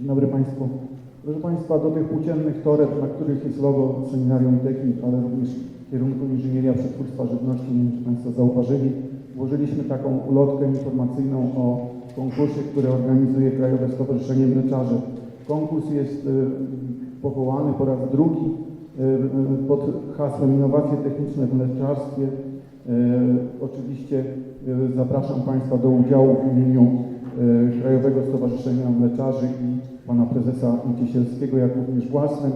Dzień dobry Państwu. Proszę Państwa, do tych płóciennych toreb, na których jest logo Seminarium Technik, ale również kierunku Inżynieria Przetwórstwa Żywności, nie wiem czy Państwo zauważyli, włożyliśmy taką ulotkę informacyjną o konkursie, który organizuje Krajowe Stowarzyszenie Mleczarzy. Konkurs jest y, powołany po raz drugi y, pod hasłem Innowacje Techniczne w Mleczarstwie. Y, Oczywiście zapraszam Państwa do udziału w imieniu Krajowego Stowarzyszenia Mleczarzy i Pana Prezesa Ciesielskiego, jak również własnym.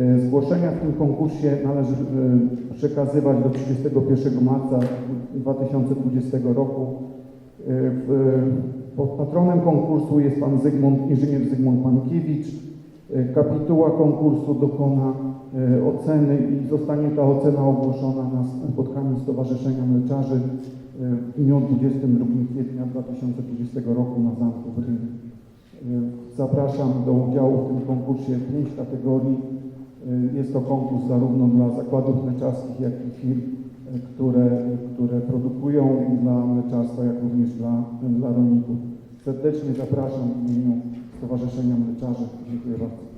Y, Zgłoszenia w tym konkursie należy y, przekazywać do 31 marca 2020 roku. Pod patronem konkursu jest Pan Zygmunt, inżynier Zygmunt Pankiewicz. Kapituła konkursu dokona oceny i zostanie ta ocena ogłoszona na spotkaniu Stowarzyszenia Mleczarzy w dniu 22 kwietnia 2020 roku na Zamku w Rybie. Y, Zapraszam do udziału w tym konkursie pięć kategorii. Y, Jest to konkurs zarówno dla zakładów mleczarskich, jak i firm, y, które, które produkują dla mleczarstwa, jak również dla, dla rolników. Serdecznie zapraszam w imieniu Stowarzyszenia Mleczarzy. Dziękuję bardzo.